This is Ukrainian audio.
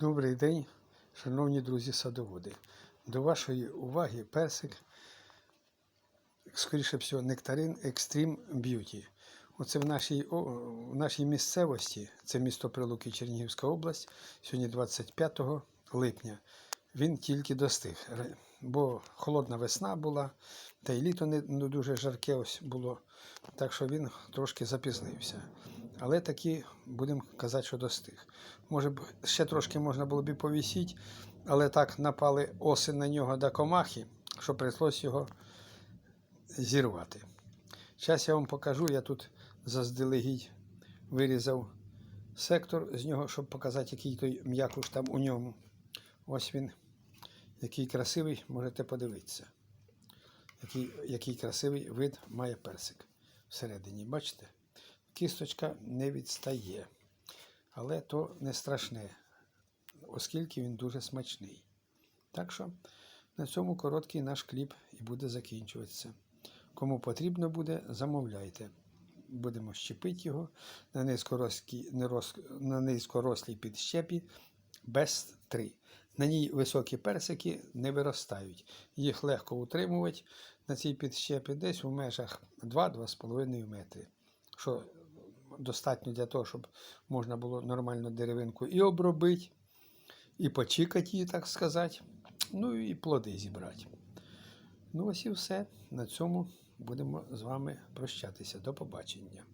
Добрий день, шановні друзі садоводи. До вашої уваги персик, скоріше всього, нектарин Extreme Beauty. Оце в нашій, в нашій місцевості, це місто Прилуки, Чернігівська область, сьогодні 25 липня. Він тільки достиг, бо холодна весна була, та й літо не дуже жарке ось було, так що він трошки запізнився. Але таки будемо казати, що достиг. Може б ще трошки можна було б і повісити, але так напали оси на нього до комахи, що прийшлось його зірвати. Зараз я вам покажу, я тут заздалегідь вирізав сектор з нього, щоб показати, який той м'якуш там у ньому. Ось він, який красивий, можете подивитися. Який, який красивий вид має персик всередині. Бачите? Кісточка не відстає. Але то не страшне, оскільки він дуже смачний. Так що на цьому короткий наш кліп і буде закінчуватися. Кому потрібно буде, замовляйте. Будемо щепити його на низькорослій, нерос- на низькорослій підщепі без 3. На ній високі персики не виростають. Їх легко утримувати на цій підщепі десь у межах 2-2,5 метри. Що достатньо для того, щоб можна було нормально деревинку і обробити, і почікати її, так сказати, ну і плоди зібрати. Ну ось і все. На цьому будемо з вами прощатися. До побачення.